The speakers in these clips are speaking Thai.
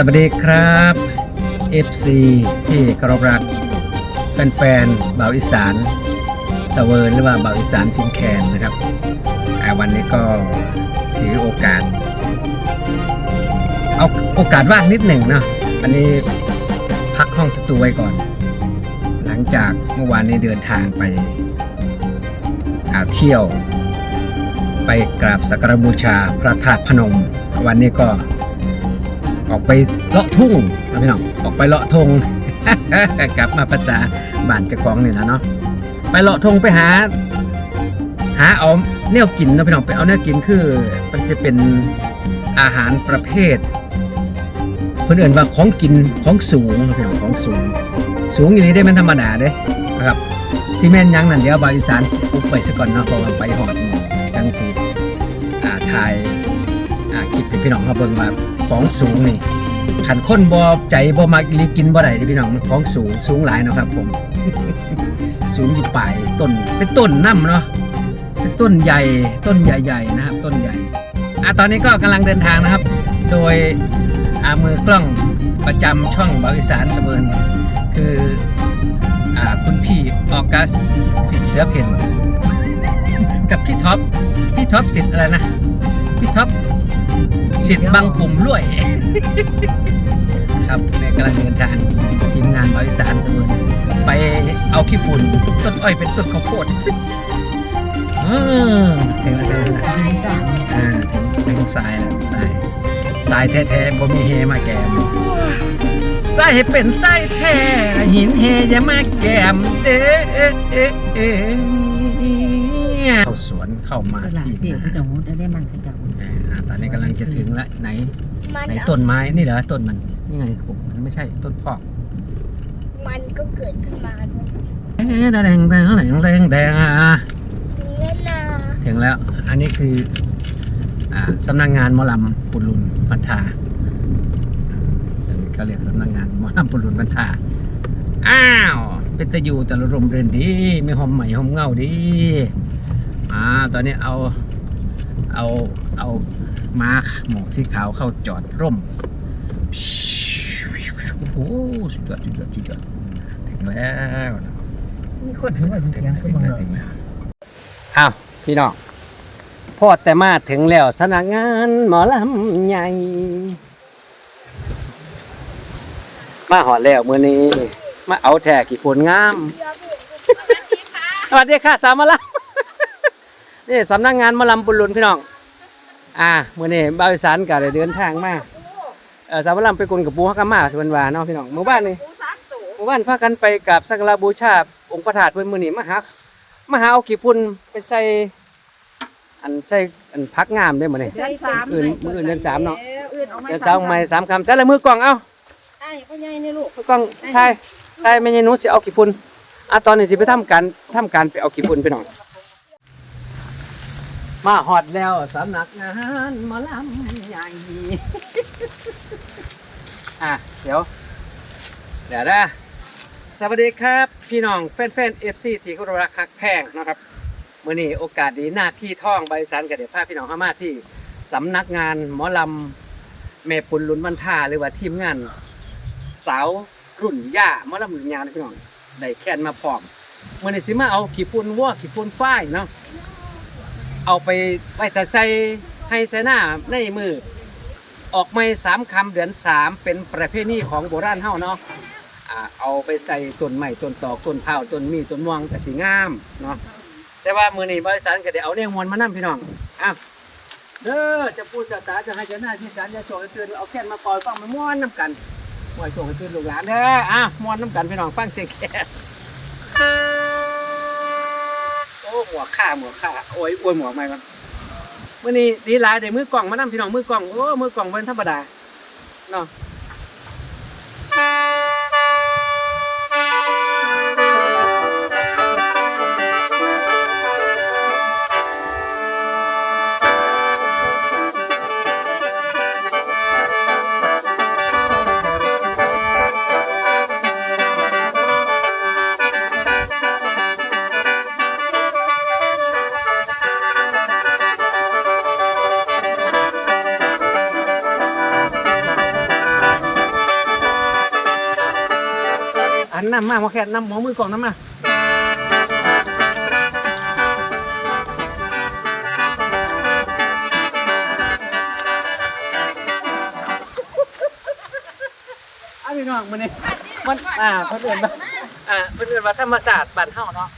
สวัสดีครับ FC ที่เคารพรักแฟนๆบ่าวอีสานสเวิร์นหรือว่าบ่าวอีสานพินแคนนะครับอ่วันนี้ก็ถือโอกาส เอาโอกาสว่างนิดหนึ่งเนาะอันนี้พักห้องสตูไว้ก่อน หลังจากเมื่อวานนี้เดินทางไปอาเที่ยว ไปกราบสักการบูชาพระธาตุพนม วันนี้ก็ ออกไปเลาะทุ่งนะพี่น้องออกไปเลาะทงกลับมาประจาบ้านเจ้าของนี่แหละเนาะไปเลาะทงไปหา หาเอาแนวกินนะพี่น้องไปเอาแนวกินคือมันจะเป็นอาหารประเภทเพื่อนเอื่นว่าของกินของสูงนะพี่น้องของสูง สูงอย่างนี้ได้มันธรรมดาเด้นะครับซีเมนต์ยังนั่นเดี๋ยวบาอีสานอุบไปซะก่อนเนาะพราะว่าไปหอดมังสีอ่าถ่ายอ่าคลิปพี่น้องเขาเบิ่งว่า ของสูงนี่ขันค้นบ่ใจบ่มักอีหลีกินบ่ได้พี่น้องมันของสูงสูงหลายนะครับผม สูงอยู่ปลายต้นเป็นต้นน้ำเนาะเป็นต้นใหญ่ต้นใหญ่ๆนะครับ ต้นใหญ่อะตอนนี้ก็กำลังเดินทางนะครับ โดยอามือกล้องประจำช่องบาวอีสานเสมินคืออ่าคุณพี่ออกัสสิทธิ์เสือเพ่นกับพี่ท็อปพี่ท็อปสิทธิ์อะไรนะพี่ท็อป สิทธิ์บางปุ่มรวย ครับในกำลังเดินทางทีมงานบาวอีสานเสมินไปเอาขี้ฝุ่นต้นอ้อยเป็นต้นข้าวโพดอืมถึงแล้วถึงแล้วทางสามอ่าถึงถึงทรายแล้วทรายทรายแท้ๆบ่มีเฮมาแกมทรายเป็นทรายแท้หินเฮอย่ามาแกมเด้เข้าสวนเข้ามาสละที่เสียวนาพี่น้องได้ได้มันขยับ อ่าตอนนี้กำลังจะถึงแล้วไหน มันไหนต้นไม้นี่เหรอต้นมันนี่ไงผมมันไม่ใช่ต้นพอกมันก็เกิดขึ้นมาด้วยแดงแดงแดงแดงแดงแดงอะเงินนาถึงแล้ว อันนี้คือ อ่าสำนักงงานหมอลำปุรุนพันธาซึ่งเขาเรียกสำนักงงานหมอลำปุรุนพันธาอ้าวเป็นตะอยู่แต่ละรมเรียนดีมีหอมใหม่หอมเงาดีอ่าตอนนี้เอา เอาเอาม้าหมอกสีขาวเข้าจอดร่มโอ้โหสุดยอดสุดยอดสุดยอดถึงแล้วมีคนหัวมันถึงยังแล้วคือถึงบังแล้วเอิถึญงแล้วอ้าวพี่น้องพอแต่มาถึงแล้วสำนักงานหมอลำใหญ่ มาหอดแล้วมื้อนี้ มาเอาแท่กี่ผลงามสวัสดีค่ะสาวหมอลำ นี่สำนักงานหมอลำบุญลุนพี่น้อง อ่ามื้อนี้บ่าวอีสานก็ได้เดินทางมาเออสาวหมอลำไปกลกับปูฮักกะมาที่เพิ่นว่าเนาะพี่น้องเมื่อวานนี้หมู่บ้านพากันไปกับสักการะบูชาองค์พระธาตุเพิ่นมื้อนี้มาหามาหาเอาขี้ฝุ่นไปใส่อันใส่อันพักงามได้มื้อนี้เดือนสามอื่นมื้ออื่นเดือนสามเนาะอื่นเอามาเดือนสามใหม่สามคำใส่ละมือกล้องเอ้า ไอ้พ่อใหญ่นี่ลูกมือกล้องใช่ใช่แม่ยายหนูสิเอาขี้ฝุ่นอะตอนนี้สิไปทำการทำการไปเอาขี้ฝุ่นพี่น้อง มาฮอดแล้วสำนักงานหมอลำใหญ่อะ เดี๋ยว เดี๋ยวนะสวัสดีครับ พี่น้องแฟนๆ FC ที่เคารพรักฮักแพงนะครับมื่อนี้โอกาสดีหน้าที่ท่องใบสันกับเดี๋ยวพาพี่น้องเข้ามาที่สำนักงานหมอลำแม่ปุนลุนวันท่าหรือว่าทีมงาน สาวรุ่นย่าหมอลำรุ่นยานะพี่น้องได้แค่นมาพร้อมมื่อนี้สิมาเอาขีปุนวัวขีปุนฝ้ายเนาะ เอาไปไว้แต่ใส่ให้ใส่หน้าในมือ ออกไม่สามคำเดือนสามเป็นประเพณีของโบราณเฮาเนาะอ่าเอาไปใส่ต้นใหม่ต้นตอกต้นเผาต้นมีต้นม่วงแต่สีงามเนาะแต่ว่ามือนี้บริษัทก็ได้เอาเนี่ยมวลมานํพี่น้องอ้าวเด้อจะพูดจะตาจะให้จะหน้าที่การจะโชว์ให้ตื่นเอาแค่นมาปล่อยฟังมาม่วนน้ำกันม่วนโชว์ให้ตื่นลูกหลานเด้ออ้าวม่วนน้ำกันพี่น้องฟังเสียงแค่ หมวกข้าหมวกข้าโอ้ยอวยหมวกใหม่มันมื่อนี้ดีหลายได้มือกล่องมานํพี่น้องมือกล่องโอ้มือกล่องเป็นธรรมดาเนาะ น้ำมาหมอแคนน้ำหมอมือกล่องน้ำมาเอาพี่น้องมันนี่มันอ่าเพื่อนว่าอ่าเพื่อนว่าธรรมศาสตร์บ้านเฮาเนาะ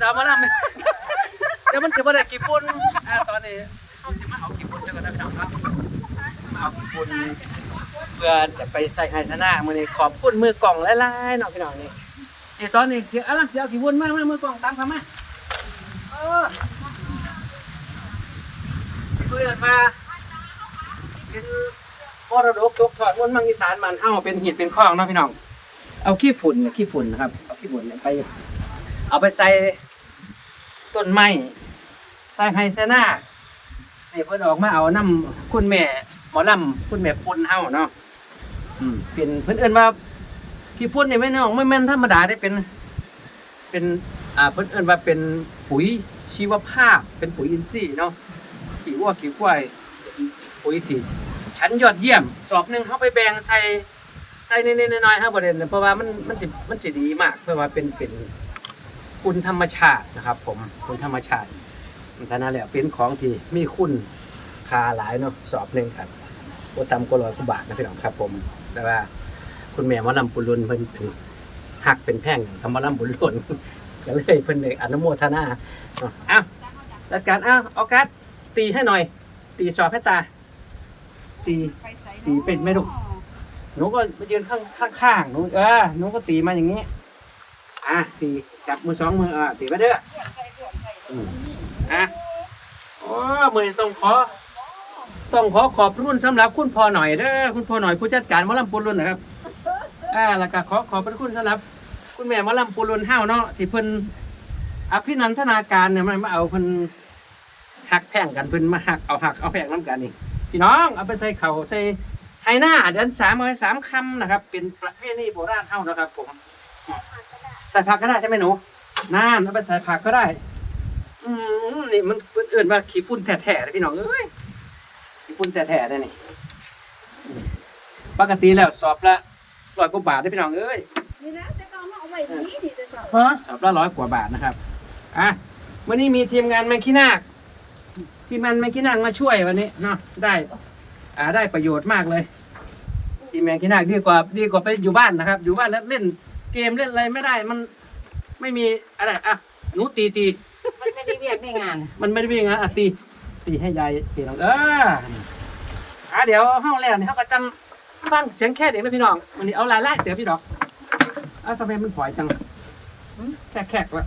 สาวมาลำเดี๋ยวมันจะมาได้กี่ปุ่นอ่าตอนนี้เขาจะมาเอากี่ปุ่นเดี๋ยวกันนะพี่น้องครับมาเอากี่ปุ่นเพื่อจะไปใส่ไฮทนามือนี้ขอบคุณมือกล่องหลายๆเนาะพี่น้องนี่นี่ตอนนี้เดี๋ยวอะไรจะเอากี่ปุ่นมากมามือกล่องตามคำมาเออเพื่อนมาเป็นมรดกตกทอดมนมังอีสานมันเฮาเป็นหิดเป็นข้องเนาะพี่น้อง เอาขี้ฝุ่นนะขี้ฝุ่นนะครับ เอาขี้ฝุ่นไป เอาไปใส่ ต้นไม้ใส่ไฮเซนาให้เพิ่นออกมาเอาน้ำคุณแม่หมอลำคุณแม่ปุ่นเฮาเนาะอืมเป็นเพิ่นเอิ้นว่าขี้ฝุ่นนี่ไม่น้องไม่แม่นธรรมดาได้เป็น เป็นอ่าเพิ่นเอิ้นว่าเป็นปุ๋ยชีวภาพ เป็นปุ๋ยอินทรีย์เนาะขี้วัวขี้ควายปุ๋ยที่ชั้นยอดเยี่ยม สอบหนึ่งเฮาไปแบ่งใส่ใส่นิดๆน่อยๆครับประเด็นเพราะว่ามันมันสิมันสิดีมาก เพราะว่าเป็นเป็น คุณธรรมชาตินะครับ ผมคุณธรรมชาติฉะนั้นแหละเป็นของที่มีคุณคาหลายเนาะสอบหนึ่งครับโอตำก็ร้อยกว่าบาทนะพี่น้องครับ ผม แต่ว่า คุณแม่มอลำปุรุนเพิ่นถึงหักเป็นแพ่งคำว่าลำปุรุนก็เลยเพิ่นเลยอนุโมทนาเอ้าวจัดการอ้าวออกัสตีให้หน่อย ตีสอบให้ตา ตีตีเป็นไหมลูกหนูก็มายืนข้างข้างข้างหนูเออหนูก็ตีมาอย่างนี้ อะตีจับมือสองมืออะตีไปเด้ออืมอะโอ้มือต้องขอ ต้องขอขอบรุ่นสำหรับคุณพ่อหน่อยเด้อคุณพ่อหน่อยผู้จัดการหมอลำปูรุนนะครับอ่าแล้วก็ขอขอบพระคุณสำหรับ คุณแม่หมอลำปูรุนเฮาวเนาะที่เพิ่นอภินันทนาการเนี่ยมันมาเอาเพิ่นหักแพ่งกันเพิ่นมาหักเอาหักเอาแพ่งน้ำกันนี่พี่น้องเอาไปใส่เข่าใส่ไฮหน้าเดือนสามเอาไว้สามคำนะครับ เป็นประเพณีโบราณเท่านะครับผม ใส่ผักก็ได้ใช่ไหมหนูน่านเอาไปใส่ผักก็ได้ อืมนี่มันเอื่นว่าขี้ปุ่นแท้ๆเลยพี่น้องเอ้ยขี้ปุ่นแท้ๆเลยนี่อืมปกติแล้วสอบละร้อยกว่าบาทได้อพี่น้องเอ้ยนี่นะแต่ก็เอามาเอาไว้นี่ดิจะสอบฮะสอบละร้อยกว่าบาทนะครับอะวันนี้มีทีมงานแมงคีนาคทีมงานแมงคีนาคมาช่วยวันนี้เนาะได้อ่าได้ประโยชน์มากเลยทีมแมงคีนาคดีกว่าดีกว่าไปอยู่บ้านนะครับ อยู่บ้านแล้วเล่น เกมเล่นอะไรไม่ได้มันไม่มีอะไรอะหนูตีตีมันไม่ได้เรียกได้งาน มันไม่ได้เป็นอย่างนั้นอะตีตีให้ยายตีน้องเอออะเดี๋ยวห้องแรกเนี่ยเขาก็จำฟังเสียงแค่เด็กนะพี่น้องวันนี้เอาลายไล่เตี๋ยวพี่ดอกเอ้าทำไมมันปล่อยจังหึแค่แขกละ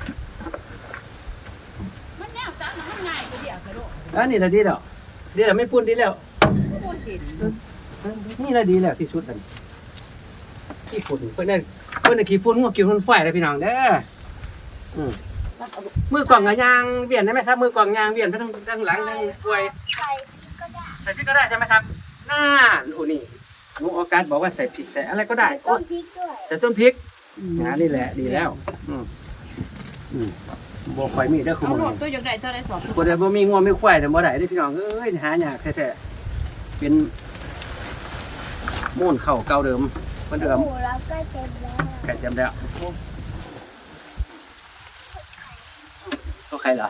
มันแนวจ้ามันง่ายกว่าเดียวกระโดดเออนี่ละดีแล้วดีแล้วไม่ปุ่นดีแล้วพูดเห็นนี่ละดีแล้วที่สุดอันขี้ฝุ่นเพื่อนได้ เพื่อนได้ขี้ฝุ่นงวขี้ฝุ่นไฟเลยพี่น้องเด้ออืมมือกล่องกับยางเวียนได้ไหมครับ มือกล่องยางเวียนไปทั้งทั้งหลังทั้งฟวยใส่ก็ได้ใส่พริกก็ได้ใช่ไหมครับน่าโอ้นี่หนูออกัสบอกว่าใส่พริกใส่อะไรก็ได้โอ้ต้นพริกด้วยใส่ต้นพริกนะนี่แหละดีแล้ว อืมอืมบ่ค่อยมีเด้อคุณเอาหมโหลอดตัวอย่างไรเจ้าได้สอบบ่ได้บ่มีงัวมีควายแต่บ่ได้เด้อพี่น้องเอ้ยหายากแท้ๆเป็นมูนเข่าเก่าเดิมเห มือนเดิมโอ้แล้วก็เต็มแล้วไก่เต็มแล้วก็ใครเหรอ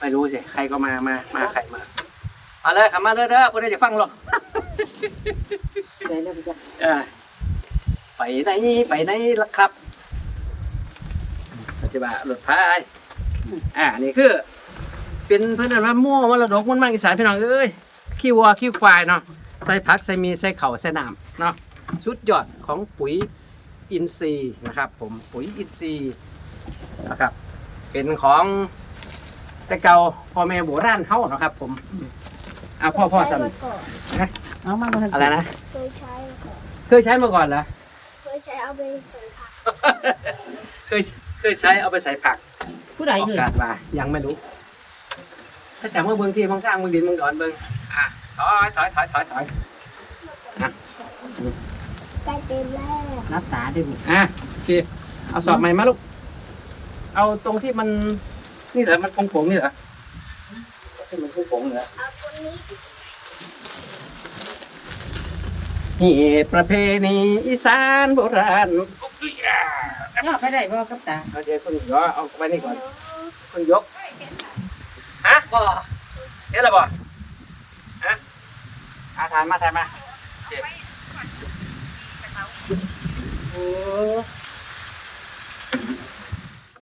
ไม่รู้สิ ใครก็มา มา มาใครมา มาเลยครับมาเลยเด้อเพื่อนจะฟังหรอกไปไหนไปไหนล่ะครับจะว่าหลุดพายอ่า นี่คือ เป็นเพื่อนว่ามั่วมรดกมันมากอีสานพี่น้องเอ้ย ขี้วัวขี้ควายเนาะ ใส่ผัก ใส่มี ใส่เข่าใส่น้ำเนาะ สุดยอดของปุ๋ยอินทรีย์นะครับ ผมปุ๋ยอินทรีย์นะครับ เป็นของแต่เก่าพ่อแม่โบราณเฮาเนาะครับ ผมอะพ่อพ่อใช้จำมาก่อนเอามาบ่ทันอะไรนะเคยใช้มาก่อนเคยใช้มาก่อนเหรอเคยใช้เอาไปใส่ผักเคยเคยใช้เอาไปใส่ผัก ผู้ใดโอเอ่ยกาสมายังไม่รู้ถ้าแต่เมื่อเบื้องที่เบื้องข้างเบื้องดินเบื้องดอนเบื้องอะถอยถอยถอยถอยถอย ใกล้เต็มแล้วรับตาด้วยบุอะโอเคเอาสอบใหม่มาลูก เอาตรงที่มัน นี่เหรอมันผงๆนี่เหรอที่มันผงๆเหรอเอาตัวนี้นี่ประเพณีอีสานโบราณย่อไปได้บ่กับตาเอาเดี๋ยวคุณยอเอาไว้นี่ก่อนคุณยกฮะบ่เห็นแล้วบ่ฮะอาทานมาทานมา Oh.